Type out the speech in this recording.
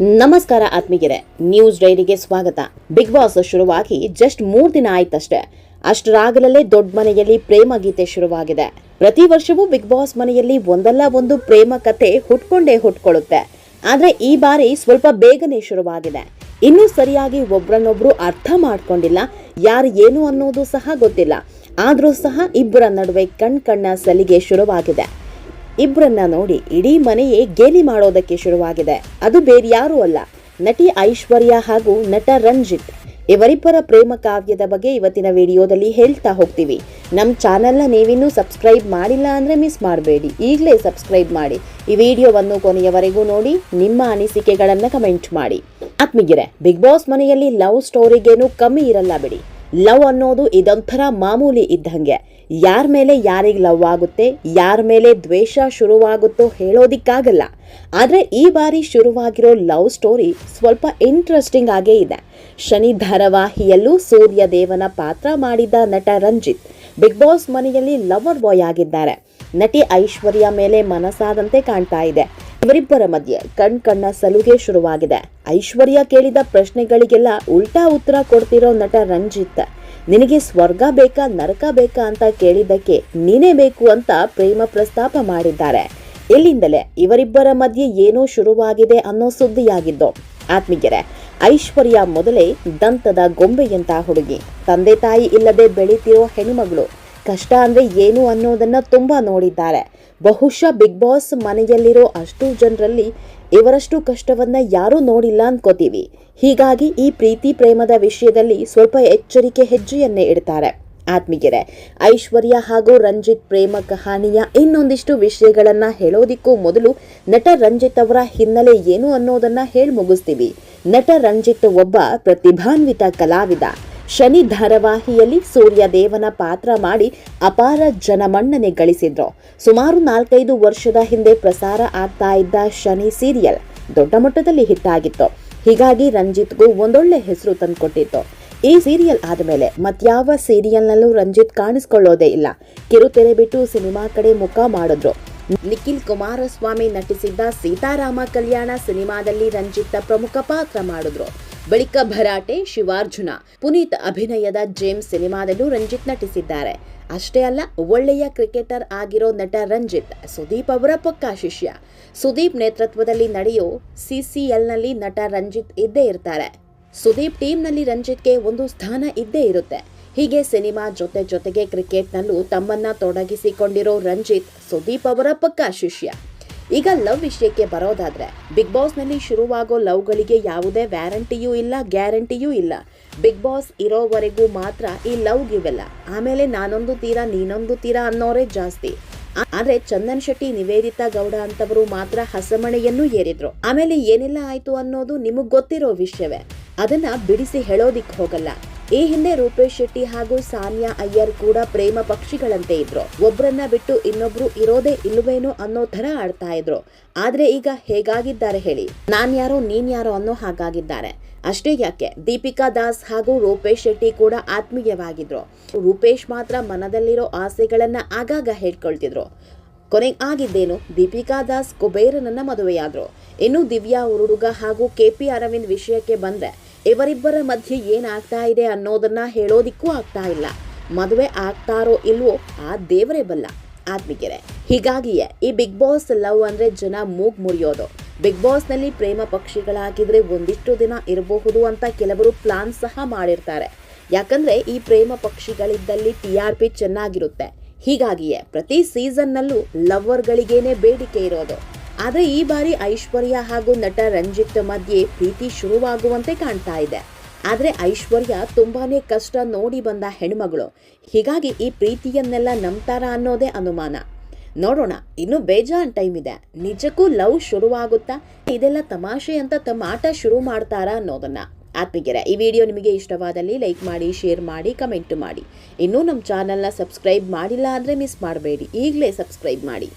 ನಮಸ್ಕಾರ ಆತ್ಮೀಯರೇ, ನ್ಯೂಸ್ ಡೈರಿಗೆ ಸ್ವಾಗತ. ಬಿಗ್ ಬಾಸ್ ಶುರುವಾಗಿ ಜಸ್ಟ್ ಮೂರ್ ದಿನ ಆಯ್ತಷ್ಟೇ. ಅಷ್ಟರಾಗಲೇ ದೊಡ್ಡ ಮನೆಯಲ್ಲಿ ಪ್ರೇಮ ಗೀತೆ ಶುರುವಾಗಿದೆ. ಪ್ರತಿ ವರ್ಷವೂ ಬಿಗ್ ಬಾಸ್ ಮನೆಯಲ್ಲಿ ಒಂದಲ್ಲ ಒಂದು ಪ್ರೇಮ ಕತೆ ಹುಟ್ಕೊಂಡೇ ಹುಟ್ಕೊಳ್ಳುತ್ತೆ. ಆದ್ರೆ ಈ ಬಾರಿ ಸ್ವಲ್ಪ ಬೇಗನೆ ಶುರುವಾಗಿದೆ. ಇನ್ನೂ ಸರಿಯಾಗಿ ಒಬ್ರನ್ನೊಬ್ರು ಅರ್ಥ ಮಾಡ್ಕೊಂಡಿಲ್ಲ, ಯಾರು ಏನು ಅನ್ನೋದು ಸಹ ಗೊತ್ತಿಲ್ಲ. ಆದ್ರೂ ಸಹ ಇಬ್ಬರ ನಡುವೆ ಕಣ್ ಕಣ್ಣ ಸಲಿಗೆ ಶುರುವಾಗಿದೆ. ಇಬ್ಬರನ್ನ ನೋಡಿ ಇಡೀ ಮನೆಯೇ ಗೇಲಿ ಮಾಡೋದಕ್ಕೆ ಶುರುವಾಗಿದೆ. ಅದು ಬೇರ್ಯಾರೂ ಅಲ್ಲ. ನಟಿ ಐಶ್ವರ್ಯ ಹಾಗೂ ನಟ ರಂಜಿತ್. ಇವರಿಬ್ಬರ ಪ್ರೇಮ ಕಾವ್ಯದ ಬಗ್ಗೆ ಇವತ್ತಿನ ವಿಡಿಯೋದಲ್ಲಿ ಹೇಳ್ತಾ ಹೋಗ್ತೀವಿ. ನಮ್ಮ ಚಾನೆಲ್ನ ನೀವಿನ್ನೂ ಸಬ್ಸ್ಕ್ರೈಬ್ ಮಾಡಿಲ್ಲ ಅಂದರೆ ಮಿಸ್ ಮಾಡಬೇಡಿ. ಈಗಲೇ ಸಬ್ಸ್ಕ್ರೈಬ್ ಮಾಡಿ. ಈ ವಿಡಿಯೋವನ್ನು ಕೊನೆಯವರೆಗೂ ನೋಡಿ, ನಿಮ್ಮ ಅನಿಸಿಕೆಗಳನ್ನು ಕಮೆಂಟ್ ಮಾಡಿ. ಆತ್ಮಿಗಿರೆ ಬಿಗ್ ಬಾಸ್ ಮನೆಯಲ್ಲಿ ಲವ್ ಸ್ಟೋರಿಗೇನು ಕಮ್ಮಿ ಇರಲ್ಲ ಬಿಡಿ. ಲವ್ ಅನ್ನೋದು ಇದೊಂಥರ ಮಾಮೂಲಿ ಇದ್ದಂಗೆ. ಯಾರ ಮೇಲೆ ಯಾರಿಗೆ ಲವ್ ಆಗುತ್ತೆ, ಯಾರ ಮೇಲೆ ದ್ವೇಷ ಶುರುವಾಗುತ್ತೋ ಹೇಳೋದಿಕ್ಕಾಗಲ್ಲ. ಆದರೆ ಈ ಬಾರಿ ಶುರುವಾಗಿರೋ ಲವ್ ಸ್ಟೋರಿ ಸ್ವಲ್ಪ ಇಂಟ್ರೆಸ್ಟಿಂಗ್ ಆಗೇ ಇದೆ. ಶನಿ ಧಾರಾವಾಹಿಯಲ್ಲೂ ಸೂರ್ಯ ದೇವನ ಪಾತ್ರ ಮಾಡಿದ ನಟ ರಂಜಿತ್, ಬಿಗ್ ಬಾಸ್ ಮನೆಯಲ್ಲಿ ಲವರ್ ಬಾಯ್ ಆಗಿದ್ದಾರೆ. ನಟಿ ಐಶ್ವರ್ಯ ಮೇಲೆ ಮನಸ್ಸಾದಂತೆ ಕಾಣ್ತಾ ಇದೆ. ಇವರಿಬ್ಬರ ಮಧ್ಯೆ ಕಣ್ ಕಣ್ಣ ಸಲುಗೆ ಶುರುವಾಗಿದೆ. ಐಶ್ವರ್ಯ ಕೇಳಿದ ಪ್ರಶ್ನೆಗಳಿಗೆಲ್ಲ ಉಲ್ಟಾ ಉತ್ತರ ಕೊಡ್ತಿರೋ ನಟ ರಂಜಿತ್. ನಿನಗೆ ಸ್ವರ್ಗ ಬೇಕಾ, ನರಕ ಬೇಕಾ ಅಂತ ಕೇಳಿದ್ದಕ್ಕೆ ನೀನೇ ಬೇಕು ಅಂತ ಪ್ರೇಮ ಪ್ರಸ್ತಾಪ ಮಾಡಿದ್ದಾರೆ. ಇಲ್ಲಿಂದಲೇ ಇವರಿಬ್ಬರ ಮಧ್ಯೆ ಏನೋ ಶುರುವಾಗಿದೆ ಅನ್ನೋ ಸುದ್ದಿಯಾಗಿದ್ದು. ಆತ್ಮೀಯರೇ, ಐಶ್ವರ್ಯ ಮೊದಲೇ ದಂತದ ಗೊಂಬೆಯಂತ ಹುಡುಗಿ. ತಂದೆ ತಾಯಿ ಇಲ್ಲದೆ ಬೆಳೀತಿರೋ ಹೆಣ್ಮಗಳು ಕಷ್ಟ ಅಂದ್ರೆ ಏನು ಅನ್ನೋದನ್ನ ತುಂಬಾ ನೋಡಿದ್ದಾರೆ. ಬಹುಶಃ ಬಿಗ್ ಬಾಸ್ ಮನೆಯಲ್ಲಿರೋ ಅಷ್ಟು ಜನರಲ್ಲಿ ಇವರಷ್ಟು ಕಷ್ಟವನ್ನ ಯಾರೂ ನೋಡಿಲ್ಲ ಅನ್ಕೋತೀವಿ. ಹೀಗಾಗಿ ಈ ಪ್ರೀತಿ ಪ್ರೇಮದ ವಿಷಯದಲ್ಲಿ ಸ್ವಲ್ಪ ಎಚ್ಚರಿಕೆ ಹೆಜ್ಜೆಯನ್ನೇ ಇಡ್ತಾರೆ. ಆತ್ಮೀಗೆರೆ ಐಶ್ವರ್ಯ ಹಾಗೂ ರಂಜಿತ್ ಪ್ರೇಮ ಕಹಾನಿಯ ಇನ್ನೊಂದಿಷ್ಟು ವಿಷಯಗಳನ್ನ ಹೇಳೋದಿಕ್ಕೂ ಮೊದಲು ನಟ ರಂಜಿತ್ ಅವರ ಹಿನ್ನೆಲೆ ಏನು ಅನ್ನೋದನ್ನ ಹೇಳಿ ಮುಗಿಸ್ತೀವಿ. ನಟ ರಂಜಿತ್ ಒಬ್ಬ ಪ್ರತಿಭಾನ್ವಿತ ಕಲಾವಿದ. ಶನಿ ಧಾರಾವಾಹಿಯಲ್ಲಿ ಸೂರ್ಯ ದೇವನ ಪಾತ್ರ ಮಾಡಿ ಅಪಾರ ಜನಮನ್ನಣೆ ಗಳಿಸಿದ್ರು. ಸುಮಾರು ನಾಲ್ಕೈದು ವರ್ಷದ ಹಿಂದೆ ಪ್ರಸಾರ ಆಗ್ತಾ ಇದ್ದ ಶನಿ ಸೀರಿಯಲ್ ದೊಡ್ಡ ಮಟ್ಟದಲ್ಲಿ ಹಿಟ್ ಆಗಿತ್ತು. ಹೀಗಾಗಿ ರಂಜಿತ್ಗೂ ಒಂದೊಳ್ಳೆ ಹೆಸರು ತಂದುಕೊಟ್ಟಿತ್ತು. ಈ ಸೀರಿಯಲ್ ಆದಮೇಲೆ ಮತ್ಯಾವ ಸೀರಿಯಲ್ನಲ್ಲೂ ರಂಜಿತ್ ಕಾಣಿಸ್ಕೊಳ್ಳೋದೇ ಇಲ್ಲ. ಕಿರುತೆರೆ ಬಿಟ್ಟು ಸಿನಿಮಾ ಕಡೆ ಮುಖ ಮಾಡಿದ್ರು. ನಿಖಿಲ್ ಕುಮಾರಸ್ವಾಮಿ ನಟಿಸಿದ್ದ ಸೀತಾರಾಮ ಕಲ್ಯಾಣ ಸಿನಿಮಾದಲ್ಲಿ ರಂಜಿತ್ ಪ್ರಮುಖ ಪಾತ್ರ ಮಾಡಿದ್ರು. ಬಳಿಕ ಭರಾಟೆ, ಶಿವಾರ್ಜುನ, ಪುನೀತ್ ಅಭಿನಯದ ಜೇಮ್ಸ್ ಸಿನಿಮಾದಲ್ಲೂ ರಂಜಿತ್ ನಟಿಸಿದ್ದಾರೆ. ಅಷ್ಟೇ ಅಲ್ಲ, ಒಳ್ಳೆಯ ಕ್ರಿಕೆಟರ್ ಆಗಿರೋ ನಟ ರಂಜಿತ್, ಸುದೀಪ್ ಅವರ ಪಕ್ಕಾ ಶಿಷ್ಯ. ಸುದೀಪ್ ನೇತೃತ್ವದಲ್ಲಿ ನಡೆಯೋ ಸಿಸಿಎಲ್ನಲ್ಲಿ ನಟ ರಂಜಿತ್ ಇದ್ದೇ ಇರ್ತಾರೆ. ಸುದೀಪ್ ಟೀಮ್ನಲ್ಲಿ ರಂಜಿತ್ಗೆ ಒಂದು ಸ್ಥಾನ ಇದ್ದೇ ಇರುತ್ತೆ. ಹೀಗೆ ಸಿನಿಮಾ ಜೊತೆ ಜೊತೆಗೆ ಕ್ರಿಕೆಟ್ನಲ್ಲೂ ತಮ್ಮನ್ನ ತೊಡಗಿಸಿಕೊಂಡಿರೋ ರಂಜಿತ್, ಸುದೀಪ್ ಅವರ ಪಕ್ಕಾ ಶಿಷ್ಯ. ಈಗ ಲವ್ ವಿಷಯಕ್ಕೆ ಬರೋದಾದ್ರೆ ಬಿಗ್ ಬಾಸ್ನಲ್ಲಿ ಶುರುವಾಗೋ ಲವ್ಗಳಿಗೆ ಯಾವುದೇ ವ್ಯಾರಂಟಿಯೂ ಇಲ್ಲ, ಗ್ಯಾರಂಟಿಯೂ ಇಲ್ಲ. ಬಿಗ್ ಬಾಸ್ ಇರೋವರೆಗೂ ಮಾತ್ರ ಈ ಲವ್ ಇವೆಲ್ಲ. ಆಮೇಲೆ ನಾನೊಂದು ತೀರಾ, ನೀನೊಂದು ತೀರಾ ಅನ್ನೋರೇ ಜಾಸ್ತಿ. ಆದ್ರೆ ಚಂದನ್ ಶೆಟ್ಟಿ, ನಿವೇದಿತಾ ಗೌಡ ಅಂತವರು ಮಾತ್ರ ಹಸಮಣೆಯನ್ನು ಏರಿದ್ರು. ಆಮೇಲೆ ಏನೆಲ್ಲ ಆಯ್ತು ಅನ್ನೋದು ನಿಮಗ್ ಗೊತ್ತಿರೋ ವಿಷಯವೇ. ಅದನ್ನ ಬಿಡಿಸಿ ಹೇಳೋದಿಕ್ ಹೋಗಲ್ಲ. ಈ ಹಿಂದೆ ರೂಪೇಶ್ ಶೆಟ್ಟಿ ಹಾಗೂ ಸಾನಿಯಾ ಅಯ್ಯರ್ ಕೂಡ ಪ್ರೇಮ ಪಕ್ಷಿಗಳಂತೆ ಇದ್ರು. ಒಬ್ಬರನ್ನ ಬಿಟ್ಟು ಇನ್ನೊಬ್ರು ಇರೋದೇ ಇಲ್ಲವೇನೋ ಅನ್ನೋ ತರ ಆಡ್ತಾ ಇದ್ರು. ಆದ್ರೆ ಈಗ ಹೇಗಾಗಿದ್ದಾರೆ ಹೇಳಿ? ನಾನ್ ಯಾರೋ, ನೀನ್ ಯಾರೋ ಅನ್ನೋ ಹಾಗಾಗಿದ್ದಾರೆ. ಅಷ್ಟೇ ಯಾಕೆ? ದೀಪಿಕಾ ದಾಸ್ ಹಾಗೂ ರೂಪೇಶ್ ಶೆಟ್ಟಿ ಕೂಡ ಆತ್ಮೀಯವಾಗಿದ್ರು. ರೂಪೇಶ್ ಮಾತ್ರ ಮನದಲ್ಲಿರೋ ಆಸೆಗಳನ್ನ ಆಗಾಗ ಹೇಳ್ಕೊಳ್ತಿದ್ರು. ಕೊನೆಗೆ ಆಗಿದ್ದೇನು? ದೀಪಿಕಾ ದಾಸ್ ಕುಬೇರನನ್ನ ಮದುವೆಯಾದ್ರು. ಇನ್ನು ದಿವ್ಯಾ ಉರುಡುಗ ಹಾಗೂ ಕೆಪಿ ಅರವಿಂದ್ ವಿಷಯಕ್ಕೆ ಬಂದ್ರೆ ಇವರಿಬ್ಬರ ಮಧ್ಯೆ ಏನಾಗ್ತಾ ಇದೆ ಅನ್ನೋದನ್ನ ಹೇಳೋದಿಕ್ಕೂ ಆಗ್ತಾ ಇಲ್ಲ. ಮದುವೆ ಆಗ್ತಾರೋ ಇಲ್ವೋ ಆ ದೇವರೇ ಬಲ್ಲ. ಆತ್ಮಿಗೆರೆ ಹೀಗಾಗಿಯೇ ಈ ಬಿಗ್ ಬಾಸ್ ಲವ್ ಅಂದ್ರೆ ಜನ ಮೂಗ್ ಮುರಿಯೋದು. ಬಿಗ್ ಬಾಸ್ನಲ್ಲಿ ಪ್ರೇಮ ಪಕ್ಷಿಗಳಾಗಿದ್ರೆ ಒಂದಿಷ್ಟು ದಿನ ಇರಬಹುದು ಅಂತ ಕೆಲವರು ಪ್ಲಾನ್ ಸಹ ಮಾಡಿರ್ತಾರೆ. ಯಾಕಂದ್ರೆ ಈ ಪ್ರೇಮ ಪಕ್ಷಿಗಳಿದ್ದಲ್ಲಿ ಟಿ ಆರ್ ಪಿ ಚೆನ್ನಾಗಿರುತ್ತೆ. ಹೀಗಾಗಿಯೇ ಪ್ರತಿ ಸೀಸನ್ನಲ್ಲೂ ಲವ್ವರ್ಗಳಿಗೇನೆ ಬೇಡಿಕೆ ಇರೋದು. ಆದ್ರೆ ಈ ಬಾರಿ ಐಶ್ವರ್ಯ ಹಾಗೂ ನಟ ರಂಜಿತ್ ಮಧ್ಯೆ ಪ್ರೀತಿ ಶುರುವಾಗುವಂತೆ ಕಾಣ್ತಾ ಇದೆ. ಆದರೆ ಐಶ್ವರ್ಯ ತುಂಬಾನೇ ಕಷ್ಟ ನೋಡಿ ಬಂದ ಹೆಣ್ಮಗಳು. ಹೀಗಾಗಿ ಈ ಪ್ರೀತಿಯನ್ನೆಲ್ಲ ನಂಬ್ತಾರ ಅನ್ನೋದೇ ಅನುಮಾನ. ನೋಡೋಣ, ಇನ್ನು ಬೇಜಾನ್ ಟೈಮ್ ಇದೆ. ನಿಜಕ್ಕೂ ಲವ್ ಶುರುವಾಗುತ್ತಾ, ಇದೆಲ್ಲ ತಮಾಷೆ ಅಂತ ತಮ್ಮ ಆಟ ಶುರು ಮಾಡ್ತಾರಾ ಅನ್ನೋದನ್ನ. ಆತ್ಮಿಗೆರೆ ಈ ವಿಡಿಯೋ ನಿಮಗೆ ಇಷ್ಟವಾದಲ್ಲಿ ಲೈಕ್ ಮಾಡಿ, ಶೇರ್ ಮಾಡಿ, ಕಮೆಂಟ್ ಮಾಡಿ. ಇನ್ನೂ ನಮ್ಮ ಚಾನಲ್ನ ಸಬ್ಸ್ಕ್ರೈಬ್ ಮಾಡಿಲ್ಲ ಅಂದರೆ ಮಿಸ್ ಮಾಡಬೇಡಿ. ಈಗಲೇ ಸಬ್ಸ್ಕ್ರೈಬ್ ಮಾಡಿ.